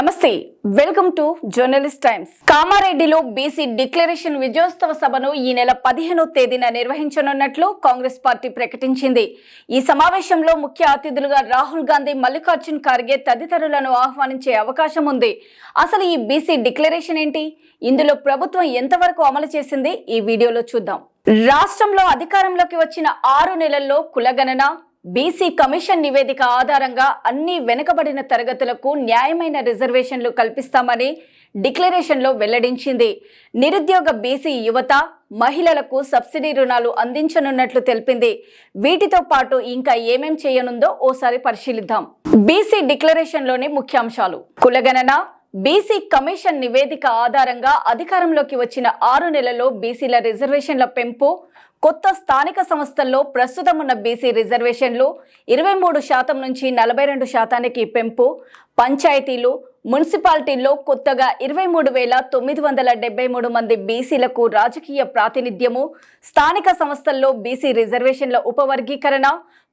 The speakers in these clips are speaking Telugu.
నమస్తే వెల్కమ్ టు జర్నలిస్ట్ టైమ్స్. కామారెడ్డిలో బీసీ డిక్లరేషన్ విజయోత్సవ సభను ఈ నెల పదిహేనో తేదీన నిర్వహించనున్నట్లు కాంగ్రెస్ పార్టీ ప్రకటించింది. ఈ సమావేశంలో ముఖ్య అతిథులుగా రాహుల్ గాంధీ మల్లికార్జున్ ఖార్గే తదితరులను ఆహ్వానించే అవకాశం ఉంది. అసలు ఈ బీసీ డిక్లరేషన్ ఏంటి? ఇందులో ప్రభుత్వం ఎంతవరకు అమలు చేసింది? ఈ వీడియోలో చూద్దాం. రాష్ట్రంలో అధికారంలోకి వచ్చిన ఆరు నెలల్లో కులగణన బీసీ కమిషన్ నివేదిక ఆధారంగా అన్ని వెనుకబడిన తరగతులకు న్యాయమైన రిజర్వేషన్లు కల్పిస్తామని డిక్లరేషన్లో వెల్లడించింది. నిరుద్యోగ బీసీ యువత మహిళలకు సబ్సిడీ రుణాలు అందించనున్నట్లు తెలిపింది. వీటితో పాటు ఇంకా ఏమేం చేయనుందో ఓసారి పరిశీలిద్దాం. బీసీ డిక్లరేషన్లోని ముఖ్యాంశాలు. కులగణన బీసీ కమిషన్ నివేదిక ఆధారంగా అధికారంలోకి వచ్చిన ఆరు నెలల్లో బీసీల రిజర్వేషన్ల పెంపు కొత్త స్థానిక సంస్థల్లో ప్రస్తుతం ఉన్న బీసీ రిజర్వేషన్లు ఇరవై మూడు శాతం నుంచి నలభై రెండు శాతానికి పెంపు పంచాయతీలు మున్సిపాలిటీల్లో కొత్తగా ఇరవై మూడు వేల తొమ్మిది వందల డెబ్బై మూడు మంది బీసీలకు రాజకీయ ప్రాతినిధ్యము స్థానిక సంస్థల్లో బీసీ రిజర్వేషన్ల ఉపవర్గీకరణ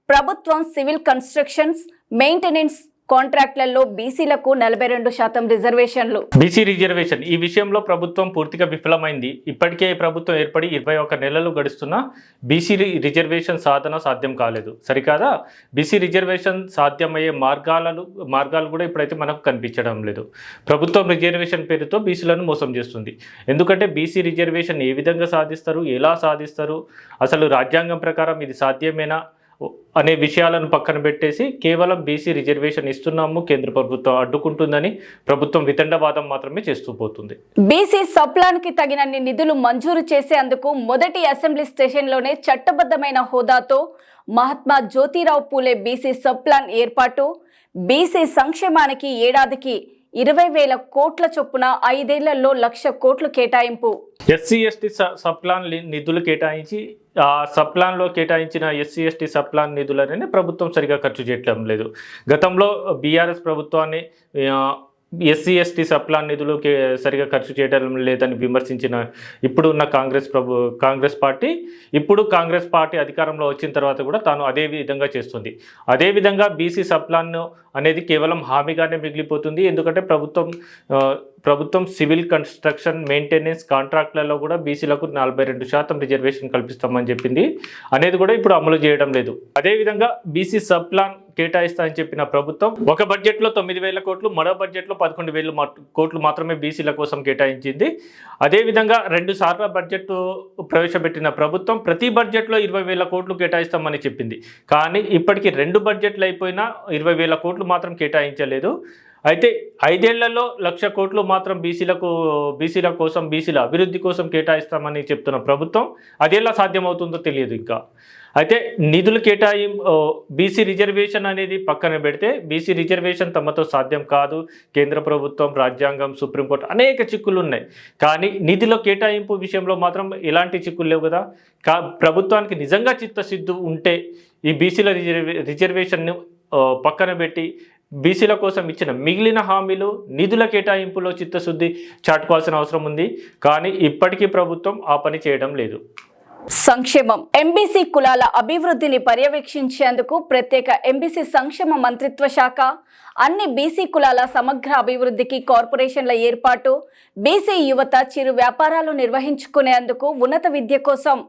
ప్రభుత్వం సివిల్ కన్స్ట్రక్షన్స్ మెయింటెనెన్స్ కాంట్రాక్ట్లలో బీసీలకు నలభై రెండు శాతం రిజర్వేషన్లు. BC reservation. ఈ విషయంలో ప్రభుత్వం పూర్తిగా విఫలమైంది. ఇప్పటికే ప్రభుత్వం ఏర్పడి ఇరవై ఒక నెలలు గడుస్తున్నా బీసీ రి- రిజర్వేషన్ సాధన సాధ్యం కాలేదు. సరికాదా? బీసీ రిజర్వేషన్ సాధ్యమయ్యే మార్గాలను మార్గాలు కూడా ఇప్పుడైతే మనకు కనిపించడం లేదు. ప్రభుత్వం రిజర్వేషన్ పేరుతో బీసీలను మోసం చేస్తుంది. ఎందుకంటే బీసీ రిజర్వేషన్ ఏ విధంగా సాధిస్తారు ఎలా సాధిస్తారు? అసలు రాజ్యాంగం ప్రకారం ఇది సాధ్యమేనా? అనే విషయాలను పక్కన పెట్టేసి కేవలం బీసీ రిజర్వేషన్ ఇస్తున్నాము కేంద్ర ప్రభుత్వం అడ్డుకుంటుందని ప్రభుత్వం వితండవాదం మాత్రమే చేస్తూ పోతుంది. బీసీ సప్లాన్కి తగినన్ని నిధులు మంజూరు చేసేందుకు మొదటి అసెంబ్లీ స్టేషన్లోనే చట్టబద్ధమైన హోదాతో Mahatma Jyotirao Phule BC sub plan ఏర్పాటు. బీసీ సంక్షేమానికి ఏడాదికి ఇరవై వేల కోట్ల చొప్పున ఐదేళ్ళలో లక్ష కోట్లు కేటాయింపు. ఎస్సీ ఎస్టీ సప్లాన్ నిధులు కేటాయించి సప్లాన్లో కేటాయించిన ఎస్సీ ఎస్టీ సప్లాన్ నిధులనే ప్రభుత్వం సరిగా ఖర్చు చేయటం లేదు. గతంలో బీఆర్ఎస్ ప్రభుత్వాన్ని ఎస్సీ ఎస్టీ సప్లాన్ నిధులు సరిగా ఖర్చు చేయడం లేదని విమర్శించిన ఇప్పుడు ఉన్న కాంగ్రెస్ ప్రభు కాంగ్రెస్ పార్టీ ఇప్పుడు కాంగ్రెస్ పార్టీ అధికారంలో వచ్చిన తర్వాత కూడా తాను అదే విధంగా చేస్తుంది. అదేవిధంగా బీసీ సప్లాన్ అనేది కేవలం హామీగానే మిగిలిపోతుంది. ఎందుకంటే ప్రభుత్వం ప్రభుత్వం సివిల్ కన్స్ట్రక్షన్ మెయింటెనెన్స్ కాంట్రాక్ట్లలో కూడా బీసీలకు నలభై రెండు శాతం రిజర్వేషన్ కల్పిస్తామని చెప్పింది. అనేది కూడా ఇప్పుడు అమలు చేయడం లేదు. అదేవిధంగా బీసీ సబ్ ప్లాన్ కేటాయిస్తా అని చెప్పిన ప్రభుత్వం ఒక బడ్జెట్లో తొమ్మిది వేల కోట్లు మరో బడ్జెట్లో పదకొండు వేల కోట్లు మాత్రమే బీసీల కోసం కేటాయించింది. అదేవిధంగా రెండు సార్ల బడ్జెట్ ప్రవేశపెట్టిన ప్రభుత్వం ప్రతి బడ్జెట్లో ఇరవై వేల కోట్లు కేటాయిస్తామని చెప్పింది. కానీ ఇప్పటికీ రెండు బడ్జెట్లు అయిపోయినా ఇరవై వేల కోట్లు మాత్రం కేటాయించలేదు. అయితే ఐదేళ్ళలో లక్ష కోట్లు మాత్రం బీసీలకు బీసీల కోసం బీసీల అభివృద్ధి కోసం కేటాయిస్తామని చెప్తున్న ప్రభుత్వం అదేలా ఎలా సాధ్యమవుతుందో తెలియదు ఇంకా. అయితే నిధులు కేటాయి బీసీ రిజర్వేషన్ అనేది పక్కన పెడితే బీసీ రిజర్వేషన్ తమతో సాధ్యం కాదు. కేంద్ర ప్రభుత్వం రాజ్యాంగం సుప్రీంకోర్టు అనేక చిక్కులు ఉన్నాయి. కానీ నిధుల కేటాయింపు విషయంలో మాత్రం ఎలాంటి చిక్కులు లేవు కదా. కా ప్రభుత్వానికి నిజంగా చిత్తశుద్ధి ఉంటే ఈ బీసీల రిజర్వే రిజర్వేషన్ను పక్కన పెట్టి బీసీల కోసం ఇచ్చిన మిగిలిన హామీలు నిధుల కేటాయింపులో చిత్తశుద్ధి చాటుకోవాల్సిన అవసరం ఉంది. కానీ ఇప్పటికీ ప్రభుత్వం ఆ పని చేయడం లేదు. సంక్షేమం. ఎంబీసీ కులాల అభివృద్ధిని పర్యవేక్షించేందుకు ప్రత్యేక ఎంబీసీ సంక్షేమ మంత్రిత్వ శాఖ అన్ని బీసీ కులాల సమగ్ర అభివృద్ధికి కార్పొరేషన్ల ఏర్పాటు బీసీ యువత చిరు వ్యాపారాలు నిర్వహించుకునేందుకు ఉన్నత విద్య కోసం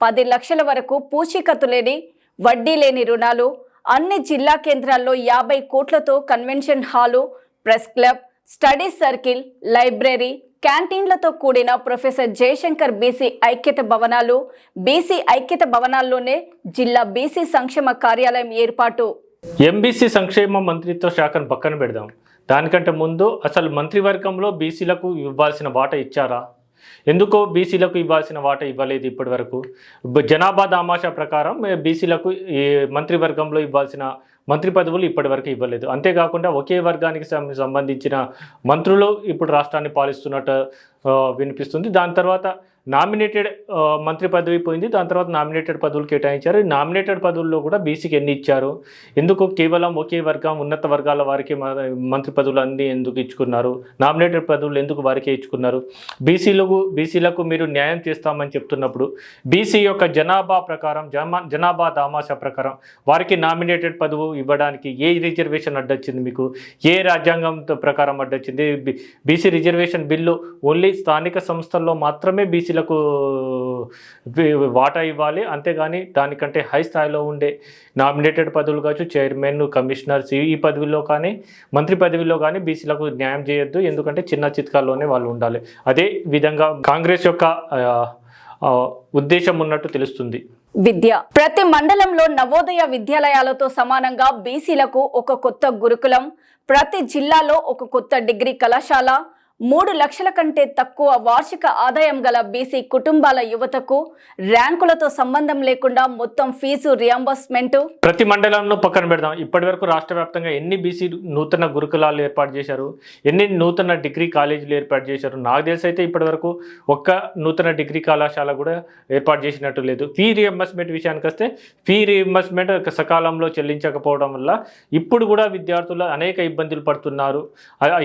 పది లక్షల వరకు పూచీకత్తు లేని వడ్డీ లేని రుణాలు అన్ని జిల్లా కేంద్రాల్లో యాభై కోట్లతో convention hall press club study circle library క్యాంటీన్లతో కూడిన ప్రొఫెసర్ జయశంకర్ బీసీ ఐక్యత భవనాలు బీసీ ఐక్యత భవనాల్లోనే జిల్లా బీసీ సంక్షేమ కార్యాలయం ఏర్పాటు. ఎంబీసీ సంక్షేమ మంత్రిత్వ శాఖను పక్కన పెడదాం. దానికంటే ముందు అసలు మంత్రివర్గంలో బీసీలకు ఇవ్వాల్సిన వాటా ఇచ్చారా? ఎందుకో బీసీలకు ఇవ్వాల్సిన వాటా ఇవ్వలేదు ఇప్పటి వరకు జనాభా దామాషా ప్రకారం బీసీలకు ఈ మంత్రివర్గంలో ఇవ్వాల్సిన మంత్రి పదవులు ఇప్పటివరకు ఇవ్వలేదు. అంతేకాకుండా ఒకే వర్గానికి సంబంధించిన మంత్రులు ఇప్పుడు రాష్ట్రాన్ని పాలిస్తున్నట్టు వినిపిస్తుంది. దాని తర్వాత నామినేటెడ్ మంత్రి పదవి పోయింది. దాని తర్వాత నామినేటెడ్ పదవులు కేటాయించారు. నామినేటెడ్ పదవుల్లో కూడా బీసీకి ఎన్ని ఇచ్చారు? ఎందుకు కేవలం ఒకే వర్గం ఉన్నత వర్గాల వారికి మంత్రి పదవులు అన్ని ఎందుకు ఇచ్చుకున్నారు? నామినేటెడ్ పదవులు ఎందుకు వారికే ఇచ్చుకున్నారు? బీసీలకు బీసీలకు మీరు న్యాయం చేస్తామని చెప్తున్నప్పుడు బీసీ యొక్క జనాభా ప్రకారం జమా జనాభా దామాషా ప్రకారం వారికి నామినేటెడ్ పదవు ఇవ్వడానికి ఏ రిజర్వేషన్ అడ్డొచ్చింది మీకు? ఏ రాజ్యాంగం ప్రకారం అడ్డొచ్చింది? బీసీ రిజర్వేషన్ బిల్లు ఓన్లీ స్థానిక సంస్థల్లో మాత్రమే బీసీల వి- వాటా ఇవ్వాలి. అంతేగాని దానికంటే హై స్థాయిలో ఉండే నామినేటెడ్ పదవులు కావచ్చు చైర్మన్ కమిషనర్స్ ఈ పదవిలో కానీ మంత్రి పదవిలో కానీ బీసీలకు న్యాయం చేయొద్దు. ఎందుకంటే చిన్న చిత్కాల్లోనే వాళ్ళు ఉండాలి. అదే విధంగా కాంగ్రెస్ యొక్క ఉద్దేశం ఉన్నట్టు తెలుస్తుంది. విద్య. ప్రతి మండలంలో నవోదయ విద్యాలయాలతో సమానంగా బీసీలకు ఒక కొత్త గురుకులం ప్రతి జిల్లాలో ఒక కొత్త డిగ్రీ కళాశాల మూడు లక్షల కంటే తక్కువ వార్షిక ఆదాయం గల బీసీ కుటుంబాల యువతకు ర్యాంకులతో సంబంధం లేకుండా మొత్తం ఫీజు రియంబర్స్మెంట్. ప్రతి మండలంలో పక్కన పెడదాం. ఇప్పటి వరకు రాష్ట్ర వ్యాప్తంగా ఎన్ని బీసీ నూతన గురుకులాలు ఏర్పాటు చేశారు? ఎన్ని నూతన డిగ్రీ కాలేజీలు ఏర్పాటు చేశారు? నాకు తెలిసి అయితే ఇప్పటి వరకు ఒక్క నూతన డిగ్రీ కళాశాల కూడా ఏర్పాటు చేసినట్టు లేదు. ఫీ రియంబర్స్మెంట్ విషయానికి వస్తే ఫీ రియంబర్స్మెంట్ సకాలంలో చెల్లించకపోవడం వల్ల ఇప్పుడు కూడా విద్యార్థులు అనేక ఇబ్బందులు పడుతున్నారు.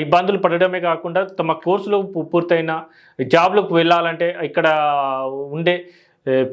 ఇబ్బందులు పడడమే కాకుండా తమ కోర్సులు పు- పూర్తయిన జాబ్లకు వెళ్ళాలంటే ఇక్కడ ఉండే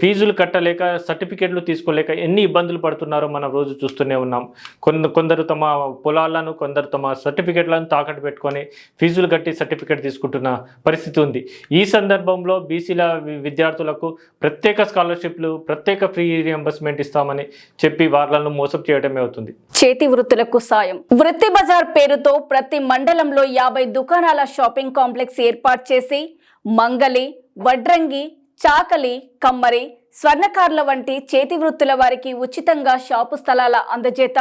ఫీజులు కట్టలేక సర్టిఫికెట్లు తీసుకోలేక ఎన్ని ఇబ్బందులు పడుతున్నారో మనం రోజు చూస్తూనే ఉన్నాం. కొంద కొందరు తమ పొలాలను కొందరు తమ సర్టిఫికెట్లను తాకట్టు పెట్టుకొని ఫీజులు కట్టి సర్టిఫికెట్ తీసుకుంటున్న పరిస్థితి ఉంది. ఈ సందర్భంలో బీసీల విద్యార్థులకు ప్రత్యేక స్కాలర్షిప్లు ప్రత్యేక ఫ్రీ రియంబర్స్మెంట్ ఇస్తామని చెప్పి వాళ్ళను మోసం చేయడమే అవుతుంది. చేతి వృత్తులకు సాయం. వృత్తి బజార్ పేరుతో ప్రతి మండలంలో యాభై దుకాణాల షాపింగ్ కాంప్లెక్స్ ఏర్పాటు చేసి మంగలి వడ్రంగి చాకలి కమ్మరి స్వర్ణకారుల వంటి చేతి వృత్తుల వారికి ఉచితంగా షాపు స్థలాల అందజేత.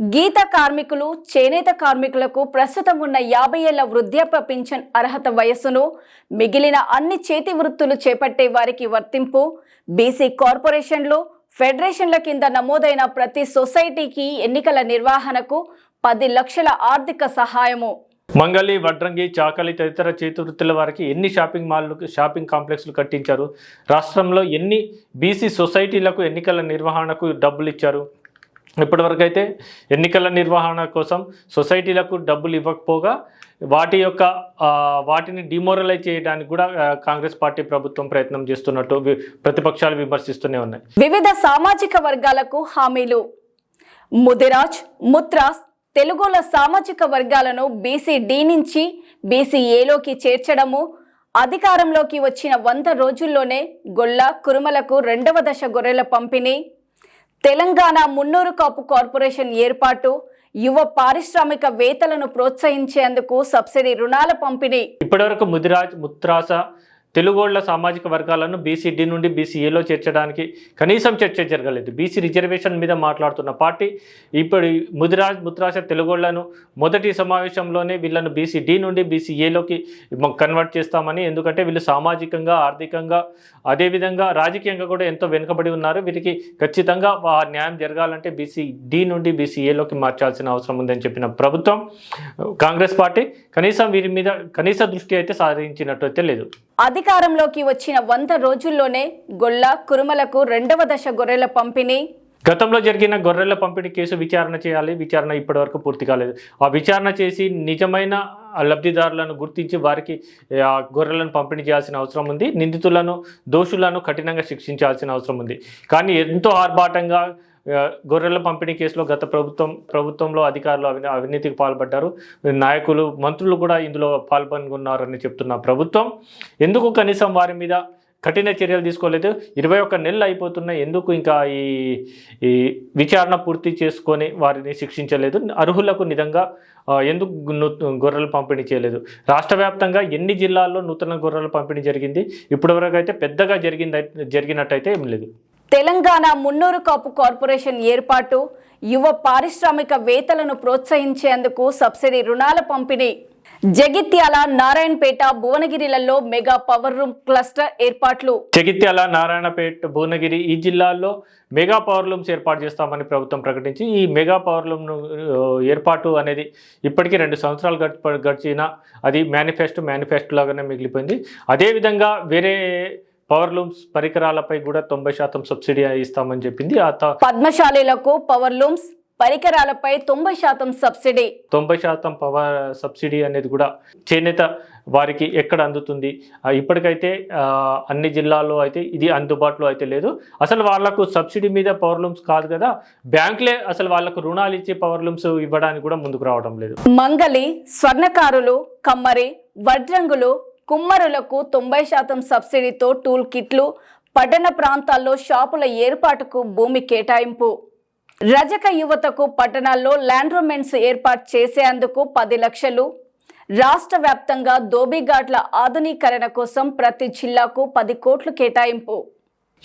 గీత కార్మికులు చేనేత కార్మికులకు ప్రస్తుతం ఉన్న యాభై ఏళ్ళ వృద్ధాప్య పింఛన్ అర్హత వయస్సును మిగిలిన అన్ని చేతి వృత్తులు చేపట్టే వారికి వర్తింపు. బీసీ కార్పొరేషన్లు ఫెడరేషన్ల కింద నమోదైన ప్రతి సొసైటీకి ఎన్నికల నిర్వహణకు పది లక్షల ఆర్థిక సహాయము. మంగళి వడ్రంగి చాకలి తదితర చేతివృత్తుల వారికి ఎన్ని షాపింగ్ మాల్లు షాపింగ్ కాంప్లెక్స్లు కట్టించారు? రాష్ట్రంలో ఎన్ని బీసీ సొసైటీలకు ఎన్నికల నిర్వహణకు డబ్బులు ఇచ్చారు? ఇప్పటివరకు అయితే ఎన్నికల నిర్వహణ కోసం సొసైటీలకు డబ్బులు ఇవ్వకపోగా వాటి యొక్క వాటిని డిమోరలైజ్ చేయడానికి కూడా కాంగ్రెస్ పార్టీ ప్రభుత్వం ప్రయత్నం చేస్తున్నట్టు ప్రతిపక్షాలు విమర్శిస్తూనే ఉన్నాయి. వివిధ సామాజిక వర్గాలకు హామీలు. ముదిరాజ్ ముత్రాస్ తెలుగుల సామాజిక వర్గాలను బీసీ డి నుంచి బీసీ ఏలోకి చేర్చడము అధికారంలోకి వచ్చిన వంద రోజుల్లోనే గొల్ల కురుమలకు రెండవ దశ గొర్రెల పంపిణీ తెలంగాణ మున్నూరు కాపు కార్పొరేషన్ ఏర్పాటు యువ పారిశ్రామికవేత్తలను ప్రోత్సహించేందుకు సబ్సిడీ రుణాల పంపిణీ. ఇప్పటివరకు ముదిరాజ్ ముత్రాస తెలుగోళ్ళ సామాజిక వర్గాలను బీసీడీ నుండి బీసీఏలో చేర్చడానికి కనీసం చర్చ జరగలేదు. బీసీ రిజర్వేషన్ మీద మాట్లాడుతున్న పార్టీ ఇప్పుడు ఈ ముదిరాజ్ ముత్రాస తెలుగోళ్ళను మొదటి సమావేశంలోనే వీళ్ళను బీసీడీ నుండి బీసీఏలోకి కన్వర్ట్ చేస్తామని ఎందుకంటే వీళ్ళు సామాజికంగా ఆర్థికంగా అదేవిధంగా రాజకీయంగా కూడా ఎంతో వెనుకబడి ఉన్నారు. వీరికి ఖచ్చితంగా ఆ న్యాయం జరగాలంటే బీసీ డి నుండి బీసీఏలోకి మార్చాల్సిన అవసరం ఉందని చెప్పిన ప్రభుత్వం కాంగ్రెస్ పార్టీ కనీసం వీరి మీద కనీస దృష్టి అయితే సాధించినట్టు అయితే లేదు. అధికారంలోకి వచ్చిన వంద రోజుల్లోనే గొల్ల కురుమలకు రెండవ దశ గొర్రెల పంపిణీ. గతంలో జరిగిన గొర్రెల పంపిణీ కేసు విచారణ చేయాలి. విచారణ ఇప్పటివరకు పూర్తి కాలేదు. ఆ విచారణ చేసి నిజమైన లబ్ధిదారులను గుర్తించి వారికి ఆ గొర్రెలను పంపిణీ చేయాల్సిన అవసరం ఉంది. నిందితులను దోషులను కఠినంగా శిక్షించాల్సిన అవసరం ఉంది. కానీ ఎంతో ఆర్భాటంగా గొర్రెల పంపిణీ కేసులో గత ప్రభుత్వం ప్రభుత్వంలో అధికారులు అవినీ అవినీతికి పాల్పడ్డారు. నాయకులు మంత్రులు కూడా ఇందులో పాల్గొన్నారని చెప్తున్న ప్రభుత్వం. ఎందుకు కనీసం వారి మీద కఠిన చర్యలు తీసుకోలేదు? ఇరవై ఒక్క నెలలు అయిపోతున్నాయి. ఎందుకు ఇంకా ఈ ఈ విచారణ పూర్తి చేసుకొని వారిని శిక్షించలేదు? అర్హులకు నిజంగా ఎందుకు గొర్రెలు పంపిణీ చేయలేదు? రాష్ట్ర వ్యాప్తంగా ఎన్ని జిల్లాల్లో నూతన గొర్రెల పంపిణీ జరిగింది? ఇప్పటివరకు అయితే పెద్దగా జరిగింది జరిగినట్టయితే ఏం లేదు. తెలంగాణ మున్నూరు కాపు కార్పొరేషన్ ఏర్పాటు యువ పారిశ్రామికవేత్తలను ప్రోత్సహించేందుకు సబ్సిడీ రుణాల పంపిణీ. జగిత్యాల నారాయణపేట భువనగిరిలలో మెగా పవర్ రూమ్ క్లస్టర్ ఏర్పాట్లు. జగిత్యాల నారాయణపేట భువనగిరి ఈ జిల్లాల్లో మెగా పవర్ లూమ్స్ ఏర్పాటు చేస్తామని ప్రభుత్వం ప్రకటించి ఈ మెగా పవర్ లూమ్ ఏర్పాటు అనేది ఇప్పటికీ రెండు సంవత్సరాలు గడిప గడిచిన అది మేనిఫెస్టో మేనిఫెస్టో లాగానే మిగిలిపోయింది. అదేవిధంగా వేరే పవర్ లూమ్స్ పరికరాలపై కూడా తొంభై శాతం సబ్సిడీ ఇస్తామని చెప్పింది. పద్మశాలీలకు పవర్ లూమ్స్ పరికరాలపై తొంభై శాతం సబ్సిడీ. తొంభై శాతం పవర్ సబ్సిడీ అనేది కూడా చేనేత వారికి ఎక్కడ అందుతుంది? ఇప్పటికైతే అన్ని జిల్లాల్లో అయితే ఇది అందుబాటులో అయితే లేదు. అసలు వాళ్ళకు సబ్సిడీ మీద పవర్ లూమ్స్ కాదు కదా బ్యాంకులే అసలు వాళ్ళకు రుణాలు ఇచ్చి పవర్ లూమ్స్ ఇవ్వడానికి కూడా ముందుకు రావడం లేదు. మంగలి స్వర్ణకారులు కమ్మరి వడ్రంగులు కుమ్మరులకు తొంభై శాతం సబ్సిడీతో టూల్ కిట్లు పట్టణ ప్రాంతాల్లో షాపుల ఏర్పాటుకు భూమి కేటాయింపు. రజక యువతకు పట్టణాల్లో ల్యాండ్రోమెంట్స్ ఏర్పాటు చేసేందుకు పది లక్షలు. రాష్ట్ర వ్యాప్తంగా దోబిఘాట్ల ఆధునీకరణ కోసం ప్రతి జిల్లాకు పది కోట్లు కేటాయింపు.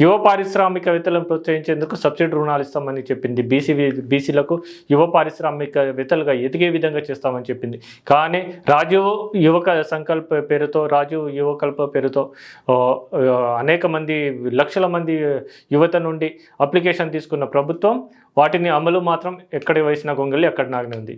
యువ పారిశ్రామికవేత్తలను ప్రోత్సహించేందుకు సబ్సిడీ రుణాలు ఇస్తామని చెప్పింది. బీసీ బీసీలకు యువ పారిశ్రామికవేత్తలుగా ఎదిగే విధంగా చేస్తామని చెప్పింది. కానీ రాజీవ్ యువక సంకల్ప పేరుతో రాజీవ్ యువకల్ప పేరుతో అనేక మంది లక్షల మంది యువత నుండి అప్లికేషన్ తీసుకున్న ప్రభుత్వం వాటిని అమలు మాత్రం ఎక్కడ వేసిన గొంగళి అక్కడ నాగనే ఉంది.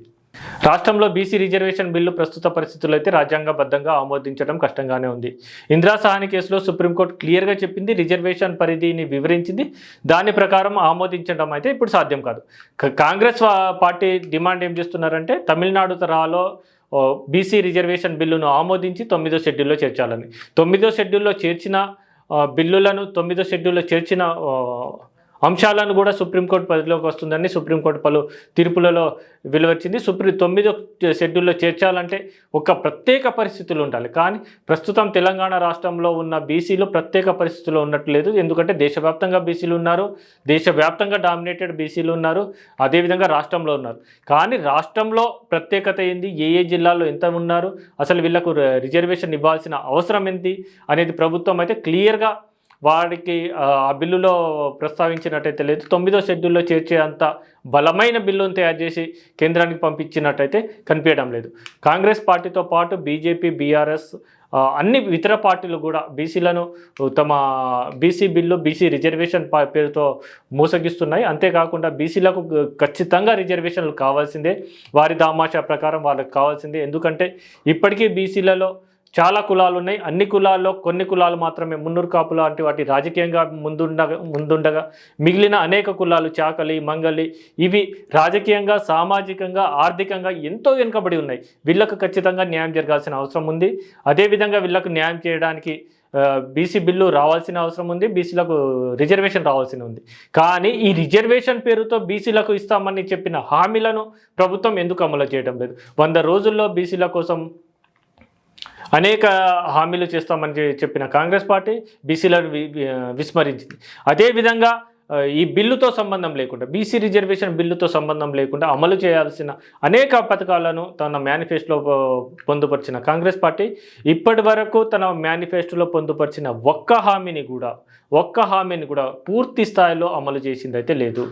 రాష్ట్రంలో బీసీ రిజర్వేషన్ బిల్లు ప్రస్తుత పరిస్థితుల్లో అయితే రాజ్యాంగబద్ధంగా ఆమోదించడం కష్టంగానే ఉంది. ఇందిరా సహాని కేసులో సుప్రీంకోర్టు క్లియర్గా చెప్పింది రిజర్వేషన్ పరిధిని వివరించింది. దాని ప్రకారం ఆమోదించడం అయితే ఇప్పుడు సాధ్యం కాదు. కాంగ్రెస్ పార్టీ డిమాండ్ ఏం చేస్తున్నారంటే తమిళనాడు తరహాలో బీసీ రిజర్వేషన్ బిల్లును ఆమోదించి తొమ్మిదో షెడ్యూల్లో చేర్చాలని. తొమ్మిదో షెడ్యూల్లో చేర్చిన బిల్లులను తొమ్మిదో షెడ్యూల్లో చేర్చిన అంశాలను కూడా సుప్రీంకోర్టు పరిధిలోకి వస్తుందని సుప్రీంకోర్టు పలు తీర్పులలో వెలువచ్చింది సుప్రీం తొమ్మిదో షెడ్యూల్లో చేర్చాలంటే ఒక ప్రత్యేక పరిస్థితులు ఉండాలి. కానీ ప్రస్తుతం తెలంగాణ రాష్ట్రంలో ఉన్న బీసీలు ప్రత్యేక పరిస్థితుల్లో ఉన్నట్టు లేదు ఎందుకంటే దేశవ్యాప్తంగా బీసీలు ఉన్నారు దేశవ్యాప్తంగా డామినేటెడ్ బీసీలు ఉన్నారు అదేవిధంగా రాష్ట్రంలో ఉన్నారు. కానీ రాష్ట్రంలో ప్రత్యేకత ఏంది? ఏ ఏ జిల్లాలో ఎంత ఉన్నారు? అసలు వీళ్ళకు రిజర్వేషన్ ఇవ్వాల్సిన అవసరం ఏంటి అనేది ప్రభుత్వం అయితే క్లియర్గా వాడికి ఆ బిల్లులో ప్రస్తావించినట్టయితే లేదు. తొమ్మిదో షెడ్యూల్లో చేర్చే అంత బలమైన బిల్లును తయారు చేసి కేంద్రానికి పంపించినట్టయితే కనిపించడం లేదు. కాంగ్రెస్ పార్టీతో పాటు బీజేపీ బీఆర్ఎస్ అన్ని ఇతర పార్టీలు కూడా బీసీలను తమ బీసీ బిల్లు బీసీ రిజర్వేషన్ పేరుతో మోసగిస్తున్నాయి. అంతేకాకుండా బీసీలకు ఖచ్చితంగా రిజర్వేషన్లు కావాల్సిందే. వారి దామాషా ప్రకారం వాళ్ళకి కావాల్సిందే. ఎందుకంటే ఇప్పటికీ బీసీలలో చాలా కులాలు ఉన్నాయి అన్ని కులాల్లో కొన్ని కులాలు మాత్రమే మున్నూరు కాపు లాంటి వాటి రాజకీయంగా ముందుండగా ముందుండగా మిగిలిన అనేక కులాలు చాకలి మంగలి ఇవి రాజకీయంగా సామాజికంగా ఆర్థికంగా ఎంతో వెనుకబడి ఉన్నాయి. వీళ్ళకు ఖచ్చితంగా న్యాయం జరగాల్సిన అవసరం ఉంది. అదేవిధంగా వీళ్ళకు న్యాయం చేయడానికి బీసీ బిల్లు రావాల్సిన అవసరం ఉంది. బీసీలకు రిజర్వేషన్ రావాల్సిన ఉంది. కానీ ఈ రిజర్వేషన్ పేరుతో బీసీలకు ఇస్తామని చెప్పిన హామీలను ప్రభుత్వం ఎందుకు అమలు చేయడం లేదు? వంద రోజుల్లో బీసీల కోసం అనేక హామీలు చేస్తామని చెప్పిన కాంగ్రెస్ పార్టీ బీసీలను వి- విస్మరించింది. అదేవిధంగా ఈ బిల్లుతో సంబంధం లేకుండా బీసీ రిజర్వేషన్ బిల్లుతో సంబంధం లేకుండా అమలు చేయాల్సిన అనేక పథకాలను తన మేనిఫెస్టోలో పొందుపరిచిన కాంగ్రెస్ పార్టీ ఇప్పటి వరకు తన మేనిఫెస్టోలో పొందుపరిచిన ఒక్క హామీని కూడా ఒక్క హామీని కూడా పూర్తి స్థాయిలో అమలు చేసిందైతే లేదు.